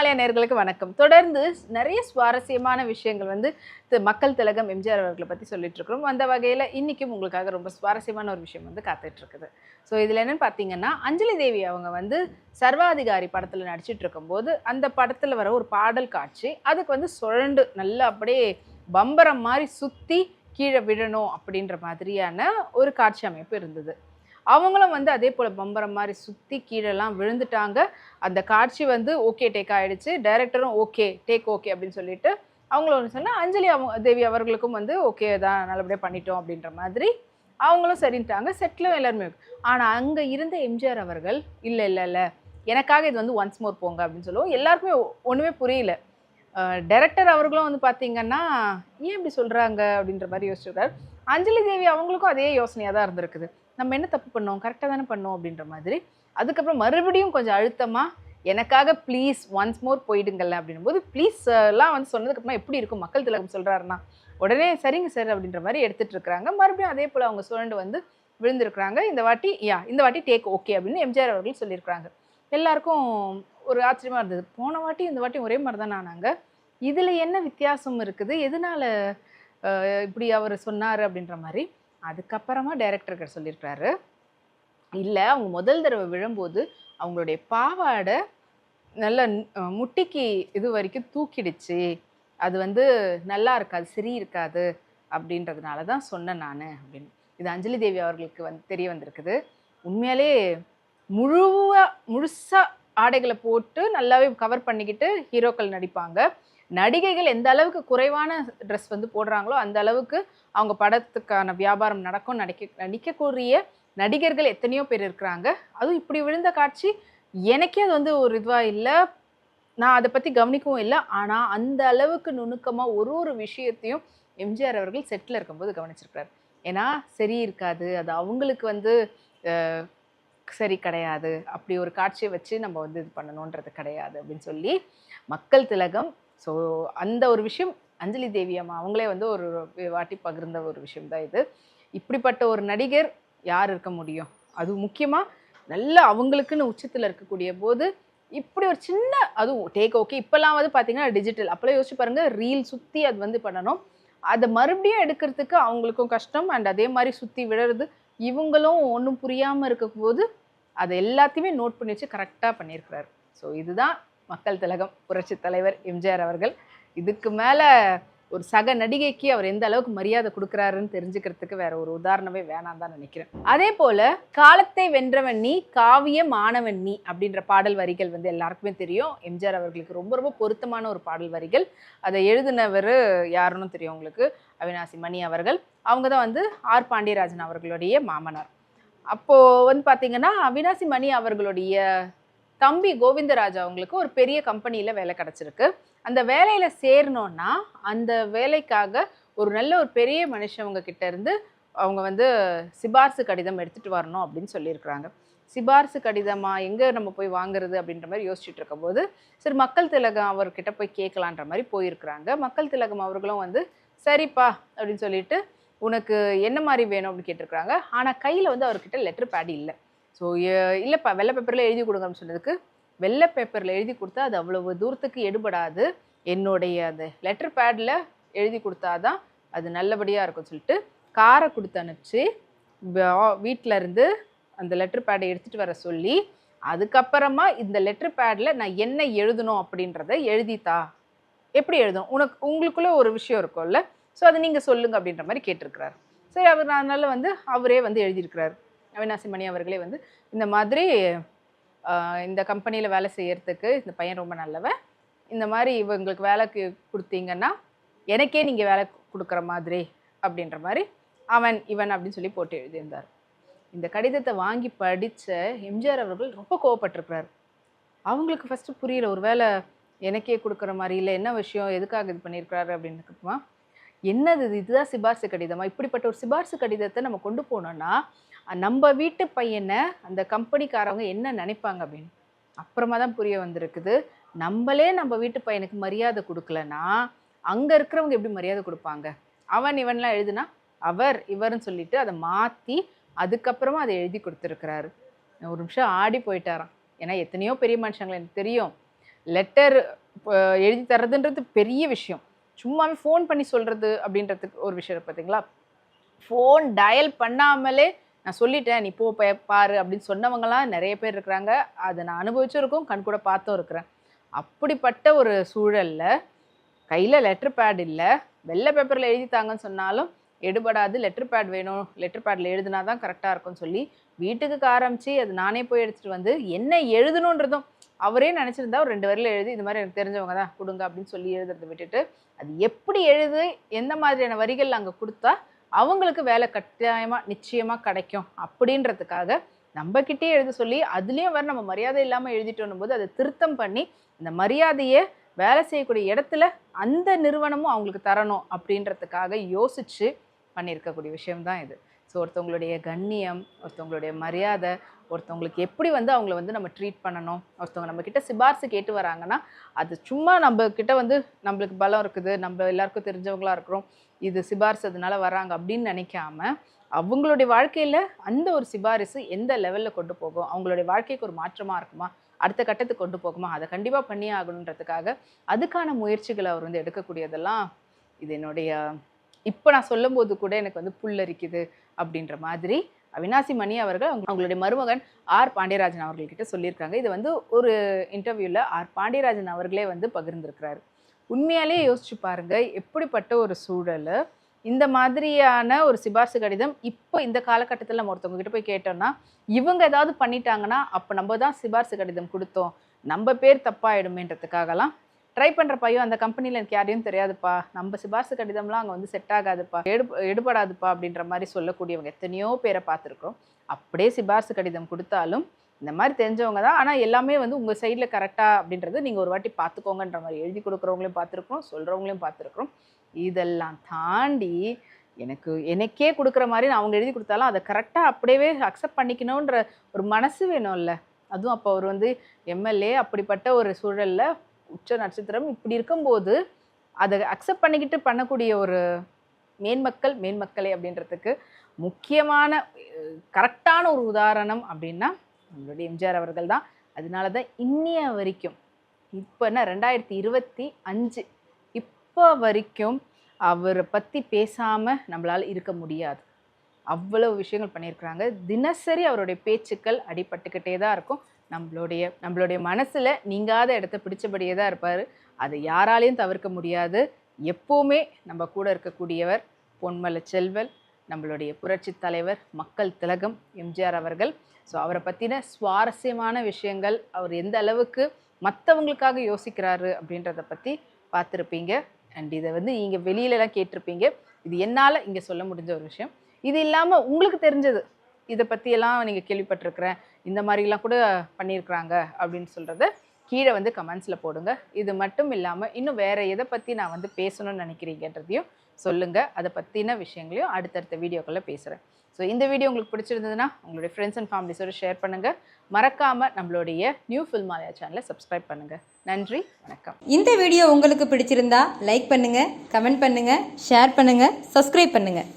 ஹிமாலயா நேர்களுக்கு வணக்கம். தொடர்ந்து நிறைய சுவாரஸ்யமான விஷயங்கள் வந்து மக்கள் திலகம் எம்ஜிஆர் அவர்களை பற்றி சொல்லிட்டு இருக்கிறோம் அந்த வகையில் இன்றைக்கும் உங்களுக்காக ரொம்ப சுவாரஸ்யமான ஒரு விஷயம் வந்து காத்துட்டு இருக்குது ஸோ இதில் என்னன்னு பார்த்தீங்கன்னா அஞ்சலி தேவி அவங்க வந்து சர்வாதிகாரி படத்தில் நடிச்சிட்டு இருக்கும்போது அந்த படத்தில் வர ஒரு பாடல் காட்சி அதுக்கு வந்து சுழண்டு நல்லா அப்படியே பம்பரம் மாதிரி சுற்றி கீழே விழணும் அப்படின்ற மாதிரியான ஒரு காட்சி அமைப்பு இருந்தது. அவங்களும் வந்து அதே போல் பம்பரம் மாதிரி சுற்றி கீழெல்லாம் விழுந்துட்டாங்க. அந்த காட்சி வந்து ஓகே டேக் ஆகிடுச்சு டைரக்டரும் ஓகே டேக் ஓகே அப்படின்னு சொல்லிட்டு அவங்களும் ஒன்று சொன்னால் அஞ்சலி அவங்க தேவி அவர்களுக்கும் வந்து ஓகே தான் நல்லபடியாக பண்ணிட்டோம் அப்படின்ற மாதிரி அவங்களும் சரின்ட்டாங்க. செட்டிலும் எல்லாருமே ஆனால் அங்கே இருந்த எம்ஜிஆர் அவர்கள் இல்லை இல்லை இல்லை எனக்காக இது வந்து ஒன்ஸ் மோர் போங்க அப்படின்னு சொல்லுவோம். எல்லாருக்குமே ஒன்றுமே புரியல. டைரக்டர் அவர்களும் வந்து பார்த்தீங்கன்னா ஏன் இப்படி சொல்கிறாங்க அப்படின்ற மாதிரி யோசிச்சிருக்காரு. அஞ்சலி தேவி அவங்களுக்கும் அதே யோசனையாக தான் இருந்திருக்குது. நம்ம என்ன தப்பு பண்ணோம்? கரெக்டாக தானே பண்ணோம் அப்படின்ற மாதிரி. அதுக்கப்புறம் மறுபடியும் கொஞ்சம் அழுத்தமாக எனக்காக ப்ளீஸ் ஒன்ஸ் மோர் போயிடுங்கள்ல அப்படின்னும் போது ப்ளீஸ் எல்லாம் வந்து சொன்னதுக்கப்புறமா எப்படி இருக்கும்? மக்கள் திலகம் சொல்கிறாருன்னா உடனே சரிங்க சார் அப்படின்ற மாதிரி எடுத்துகிட்டு இருக்கிறாங்க. மறுபடியும் அதே போல் அவங்க சுழண்டு வந்து விழுந்திருக்கிறாங்க. இந்த வாட்டி யா இந்த வாட்டி டேக் ஓகே அப்படின்னு எம்ஜிஆர் அவர்கள் சொல்லியிருக்கிறாங்க. எல்லாருக்கும் ஒரு ஆச்சரியமாக இருந்தது. போன வாட்டி இந்த வாட்டி ஒரே மாதிரி தான் ஆனாங்க இதில் என்ன வித்தியாசம் இருக்குது? எதனால் இப்படி அவர் சொன்னார் அப்படின்ற மாதிரி. அதுக்கப்புறமா டைரக்டர் சொல்லியிருக்கிறாரு. இல்லை அவங்க முதல் தடவை விழும்போது அவங்களுடைய பாவாடை நல்ல முட்டிக்கு இது வரைக்கும் தூக்கிடுச்சு. அது வந்து நல்லா இருக்காது சரி இருக்காது அப்படின்றதுனால தான் சொன்னேன் நான் அப்படின்னு. இது அஞ்சலி தேவி அவர்களுக்கு வந்து தெரிய வந்திருக்குது. உண்மையாலே முழுவ முழுசாக ஆடைகளை போட்டு நல்லாவே கவர் பண்ணிக்கிட்டு ஹீரோக்கள் நடிப்பாங்க. நடிகைகள் எந்த அளவுக்கு குறைவான ட்ரெஸ் வந்து போடுறாங்களோ அந்த அளவுக்கு அவங்க படத்துக்கான வியாபாரம் நடக்கும் நடிக்க நடிக்கக்கூடிய நடிகர்கள் எத்தனையோ பேர் இருக்கிறாங்க. அதுவும் இப்படி விழுந்த காட்சி எனக்கே அது வந்து ஒரு இதுவாக இல்லை. நான் அதை பற்றி கவனிக்கவும் இல்லை. ஆனால் அந்த அளவுக்கு நுணுக்கமாக ஒரு ஒரு விஷயத்தையும் எம்ஜிஆர் அவர்கள் செட்டில் இருக்கும்போது கவனிச்சிருக்கிறார். ஏன்னா சரி இருக்காது. அது அவங்களுக்கு வந்து சரி கிடையாது. அப்படி ஒரு காட்சியை வச்சு நம்ம வந்து இது பண்ணணுன்றது கிடையாது அப்படின்னு சொல்லி மக்கள் திலகம் ஸோ அந்த ஒரு விஷயம் அஞ்சலி தேவி அம்மா அவங்களே வந்து ஒரு வாட்டி பகிர்ந்த ஒரு விஷயம் தான் இது. இப்படிப்பட்ட ஒரு நடிகர் யார் இருக்க முடியும்? அது முக்கியமாக நல்லா அவங்களுக்குன்னு உச்சத்தில் இருக்கக்கூடிய போது இப்படி ஒரு சின்ன அதுவும் டேக் ஓகே இப்போல்லாம் வந்து பார்த்தீங்கன்னா டிஜிட்டல் அப்போல்லாம் யோசிச்சு பாருங்கள் ரீல் சுற்றி அது வந்து பண்ணணும். அதை மறுபடியும் எடுக்கிறதுக்கு அவங்களுக்கும் கஷ்டம். அண்ட் அதே மாதிரி சுற்றி விடுறது இவங்களும் ஒன்றும் புரியாமல் இருக்கும் போது அதை எல்லாத்தையுமே நோட் பண்ணி வச்சு கரெக்டாக பண்ணியிருக்கிறாரு. ஸோ இதுதான் மக்கள் திலகம் புரட்சி தலைவர் எம்ஜிஆர் அவர்கள். இதுக்கு மேலே ஒரு சக நடிகைக்கு அவர் எந்த அளவுக்கு மரியாதை கொடுக்குறாருன்னு தெரிஞ்சுக்கிறதுக்கு வேற ஒரு உதாரணமே வேணாம் தான் நினைக்கிறேன். அதே போல காலத்தை வென்றவன் நீ காவிய மாணவன் நீ அப்படின்ற பாடல் வரிகள் வந்து எல்லாருக்குமே தெரியும். எம்ஜிஆர் அவர்களுக்கு ரொம்ப ரொம்ப பொருத்தமான ஒரு பாடல் வரிகள். அதை எழுதினவர் யாருன்னு தெரியும் உங்களுக்கு? அவினாசி மணி அவர்கள். அவங்க தான் வந்து ஆர் பாண்டியராஜன் அவர்களுடைய மாமனார். அப்போது வந்து பார்த்தீங்கன்னா அவினாசி மணி அவர்களுடைய தம்பி கோவிந்தராஜ் அவங்களுக்கு ஒரு பெரிய கம்பெனியில் வேலை கிடச்சிருக்கு. அந்த வேலையில் சேரணும்னா அந்த வேலைக்காக ஒரு நல்ல ஒரு பெரிய மனுஷவங்க கிட்ட இருந்து அவங்க வந்து சிபார்சு கடிதம் எடுத்துகிட்டு வரணும் அப்படின்னு சொல்லியிருக்கிறாங்க. சிபார்சு கடிதமாக எங்கே நம்ம போய் வாங்குறது அப்படின்ற மாதிரி யோசிச்சுட்டு இருக்கும்போது சரி மக்கள் திலகம் அவர்கிட்ட போய் கேட்கலான்ற மாதிரி போயிருக்கிறாங்க. மக்கள் திலகம் அவர்களும் வந்து சரிப்பா அப்படின்னு சொல்லிட்டு உனக்கு என்ன மாதிரி வேணும் அப்படின்னு கேட்டிருக்கிறாங்க. ஆனால் கையில் வந்து அவர்கிட்ட லெட்டர் பேடி இல்லை. ஸோ இல்லைப்பா வெள்ளை பேப்பரில் எழுதி கொடுங்கன்னு சொன்னதுக்கு வெள்ளை பேப்பரில் எழுதி கொடுத்தா அது அவ்வளவு தூரத்துக்கு எடுபடாது. என்னுடைய அந்த லெட்டர் பேடில் எழுதி கொடுத்தா தான் அது நல்லபடியாக இருக்கும் சொல்லிட்டு காரை கொடுத்து அனுப்பிச்சு வீட்டில் இருந்து அந்த லெட்டர் பேடை எடுத்துகிட்டு வர சொல்லி அதுக்கப்புறமா இந்த லெட்டர் பேடில் நான் என்ன எழுதணும் அப்படின்றத எழுதித்தா எப்படி எழுதணும்? உனக்கு உங்களுக்குள்ளே ஒரு விஷயம் இருக்கும்ல ஸோ அதை நீங்கள் சொல்லுங்கள் அப்படின்ற மாதிரி கேட்டிருக்கிறார். சரி அவர் அதனால் வந்து அவரே வந்து எழுதியிருக்கிறார். அவினாசி மணி அவர்களே வந்து இந்த மாதிரி இந்த கம்பெனியில் வேலை செய்கிறதுக்கு இந்த பையன் ரொம்ப நல்லவன். இந்த மாதிரி இவங்களுக்கு வேலைக்கு கொடுத்தீங்கன்னா எனக்கே நீங்கள் வேலை கொடுக்குற மாதிரி அப்படின்ற மாதிரி அவன் இவன் அப்படின்னு சொல்லி போட்டு எழுதியிருந்தார். இந்த கடிதத்தை வாங்கி படித்த எம்ஜிஆர் அவர்கள் ரொம்ப கோவப்பட்டிருக்கிறார். அவங்களுக்கு ஃபஸ்ட்டு புரியல ஒரு வேலை எனக்கே கொடுக்குற மாதிரி இல்லை என்ன விஷயம் எதுக்காக இது பண்ணியிருக்கிறாரு அப்படின்னு என்னது இது? இதுதான் சிபார்சு கடிதமா? இப்படிப்பட்ட ஒரு சிபார்சு கடிதத்தை நம்ம கொண்டு போனோம்னா நம்ம வீட்டு பையனை அந்த கம்பெனிக்காரவங்க என்ன நினைப்பாங்க அப்படின்னு? அப்புறமா தான் புரிய வந்திருக்குது. நம்மளே நம்ம வீட்டு பையனுக்கு மரியாதை கொடுக்கலன்னா அங்கே இருக்கிறவங்க எப்படி மரியாதை கொடுப்பாங்க? அவன் இவன்லாம் எழுதுனா அவர் இவர்னு சொல்லிட்டு அதை மாற்றி அதுக்கப்புறமா அதை எழுதி கொடுத்துருக்கிறாரு. ஒரு நிமிஷம் ஆடி போயிட்டாராம். ஏன்னா எத்தனையோ பெரிய மனுஷங்களை எனக்கு தெரியும். லெட்டர் எழுதி தர்றதுன்றது பெரிய விஷயம். சும்மாவே ஃபோன் பண்ணி சொல்கிறது அப்படின்றதுக்கு ஒரு விஷயம் பார்த்தீங்களா ஃபோன் டயல் பண்ணாமலே நான் சொல்லிட்டேன் நீ போ பாரு அப்படின்னு சொன்னவங்கலாம் நிறைய பேர் இருக்கிறாங்க. அதை நான் அனுபவிச்சும் இருக்கும் கண் கூட பார்த்தும் இருக்கிறேன். அப்படிப்பட்ட ஒரு சூழலில் கையில் லெட்டர் பேட் இல்லை வெள்ளை பேப்பரில் எழுதி தாங்கன்னு சொன்னாலும் எடுபடாது லெட்டர் பேட் வேணும் லெட்டர் பேடில் எழுதுனா தான் கரெக்டாக இருக்கும்னு சொல்லி வீட்டுக்கு ஆரம்பித்து அது நானே போய் எடுத்துகிட்டு வந்து என்ன எழுதணுன்றதும்? அவரே நினச்சிருந்தா ஒரு ரெண்டு வரையில் எழுதி இது மாதிரி எனக்கு தெரிஞ்சவங்க தான் கொடுங்க அப்படின்னு சொல்லி எழுதுறதை விட்டுட்டு அது எப்படி எழுது எந்த மாதிரியான வரிகள் அங்கே கொடுத்தா அவங்களுக்கு வேலை கட்டாயமாக நிச்சயமாக கிடைக்கும். அப்படின்றதுக்காக நம்மக்கிட்டே எழுத சொல்லி அதுலேயும் வேறு நம்ம மரியாதை இல்லாமல் எழுதிட்டோன்னும் போது அதை திருத்தம் பண்ணி இந்த மரியாதையை வேலை செய்யக்கூடிய இடத்துல அந்த நிறுவனமும் அவங்களுக்கு தரணும் அப்படின்றதுக்காக யோசித்து பண்ணியிருக்கக்கூடிய விஷயம்தான் இது. ஸோ ஒருத்தவங்களுடைய கண்ணியம் ஒருத்தவங்களுடைய மரியாதை ஒருத்தவங்களுக்கு எப்படி வந்து அவங்கள வந்து நம்ம ட்ரீட் பண்ணணும் ஒருத்தவங்க நம்மக்கிட்ட சிபார்சு சிபாரிசு கேட்டு வராங்கன்னா அது சும்மா நம்மக்கிட்ட வந்து நம்மளுக்கு பலம் இருக்குது நம்ம எல்லாருக்கும் தெரிஞ்சவங்களாக இருக்கிறோம் இது சிபாரிசு அதனால வராங்க அப்படின்னு நினைக்காம அவங்களுடைய வாழ்க்கையில் அந்த ஒரு சிபாரிசு எந்த லெவலில் கொண்டு போகும் அவங்களுடைய வாழ்க்கைக்கு ஒரு மாற்றமாக இருக்குமா அடுத்த கட்டத்துக்கு கொண்டு போகுமா அதை கண்டிப்பாக பண்ணியே ஆகணுன்றதுக்காக அதுக்கான முயற்சிகளை அவர் வந்து எடுக்கக்கூடியதெல்லாம் இது என்னுடைய இப்போ நான் சொல்லும்போது கூட எனக்கு வந்து புல்லரிக்குது அப்படின்ற மாதிரி அவினாசி மணி அவர்கள் அவங்களுடைய மருமகன் ஆர் பாண்டியராஜன் அவர்கள்கிட்ட சொல்லியிருக்காங்க. இது வந்து ஒரு இன்டர்வியூவில் ஆர் பாண்டியராஜன் அவர்களே வந்து பகிர்ந்திருக்கிறாரு. உண்மையாலேயே யோசிச்சு பாருங்க எப்படிப்பட்ட ஒரு சூழல்? இந்த மாதிரியான ஒரு சிபாரிசு கடிதம் இப்போ இந்த காலகட்டத்தில் நம்ம ஒருத்தவங்க கிட்ட போய் கேட்டோம்னா இவங்க ஏதாவது பண்ணிட்டாங்கன்னா அப்போ நம்ம தான் சிபாரிசு கடிதம் கொடுத்தோம். நம்ம பேர் தப்பாயிடுமேன்றதுக்காகலாம் ட்ரை பண்ணுற பையன் அந்த கம்பெனியில் எனக்கு யாரையும் தெரியாதுப்பா. நம்ம சிபாரிசு கடிதம்லாம் அங்கே வந்து செட் ஆகாதுப்பா. எடு எடுபடாதுப்பா அப்படின்ற மாதிரி சொல்லக்கூடியவங்க எத்தனையோ பேரை பார்த்துருக்கோம் அப்படியே சிபாரிசு கடிதம் கொடுத்தாலும் இந்த மாதிரி தெரிஞ்சவங்க தான். ஆனால் எல்லாமே வந்து உங்கள் சைடில் கரெக்டாக அப்படின்றது நீங்கள் ஒரு வாட்டி பார்த்துக்கோங்கன்ற மாதிரி எழுதி கொடுக்குறவங்களையும் பார்த்துருக்கோம் சொல்கிறவங்களையும் பார்த்துருக்குறோம். இதெல்லாம் தாண்டி எனக்கு எனக்கே கொடுக்குற மாதிரி நான் அவங்க எழுதி கொடுத்தாலும் அதை கரெக்டாக அப்படியே அக்செப்ட் பண்ணிக்கணுன்ற ஒரு மனசு வேணும்ல. அதுவும் அப்போ அவர் வந்து எம்எல்ஏ அப்படிப்பட்ட ஒரு சூழலில் உச்ச நட்சத்திரம் இப்படி இருக்கும்போது அதை அக்செப்ட் பண்ணிக்கிட்டு பண்ணக்கூடிய ஒரு மேன்மக்கள் மேன்மக்களே அப்படின்றதுக்கு முக்கியமான கரெக்டான ஒரு உதாரணம் அப்படின்னா நம்மளுடைய எம்ஜிஆர் அவர்கள் தான். அதனால தான் இன்னிய வரைக்கும் இப்போ என்ன ரெண்டாயிரத்தி இருபத்தி அஞ்சு இப்போ வரைக்கும் அவரை பற்றி பேசாமல் நம்மளால் இருக்க முடியாது. அவ்வளவு விஷயங்கள் பண்ணியிருக்கிறாங்க. தினசரி அவருடைய பேச்சுக்கள் அடிபட்டுக்கிட்டே தான் இருக்கும். நம்மளுடைய நம்மளுடைய மனசில் நீங்காத இடத்த பிடிச்சபடியே தான் இருப்பார். அதை யாராலையும் தவிர்க்க முடியாது. எப்போவுமே நம்ம கூட இருக்கக்கூடியவர் பொன்மல செல்வல் நம்மளுடைய புரட்சி தலைவர் மக்கள் திலகம் எம்ஜிஆர் அவர்கள். ஸோ அவரை பற்றின சுவாரஸ்யமான விஷயங்கள் அவர் எந்த அளவுக்கு மற்றவங்களுக்காக யோசிக்கிறாரு அப்படின்றத பற்றி பார்த்துருப்பீங்க. அண்ட் இதை வந்து நீங்கள் வெளியிலலாம் கேட்டிருப்பீங்க. இது என்னால் இங்கே சொல்ல முடிஞ்ச ஒரு விஷயம். இது இல்லாமல் உங்களுக்கு தெரிஞ்சது. இதை பற்றியெல்லாம் நீங்கள் கேள்விப்பட்டிருக்கிறேன். இந்த மாதிரிலாம் கூட பண்ணியிருக்கிறாங்க அப்படின்னு சொல்கிறத கீழே வந்து கமெண்ட்ஸில் போடுங்க. இது மட்டும் இல்லாமல் இன்னும் வேறு எதை பற்றி நான் வந்து பேசணும்னு நினைக்கிறீங்கன்றதையும் சொல்லுங்கள் அதை பற்றின விஷயங்களையும் அடுத்தடுத்த வீடியோக்களில் பேசுகிறேன் ஸோ இந்த வீடியோ உங்களுக்கு பிடிச்சிருந்ததுன்னா உங்களுடைய ஃப்ரெண்ட்ஸ் அண்ட் ஃபேமிலிஸோடு ஷேர் பண்ணுங்கள் மறக்காமல் நம்மளுடைய நியூ ஃபில்மாலயா சேனலை சப்ஸ்கிரைப் பண்ணுங்கள் நன்றி வணக்கம். இந்த வீடியோ உங்களுக்கு பிடிச்சிருந்தா லைக் பண்ணுங்கள் கமெண்ட் பண்ணுங்கள் ஷேர் பண்ணுங்கள் சப்ஸ்கிரைப் பண்ணுங்கள்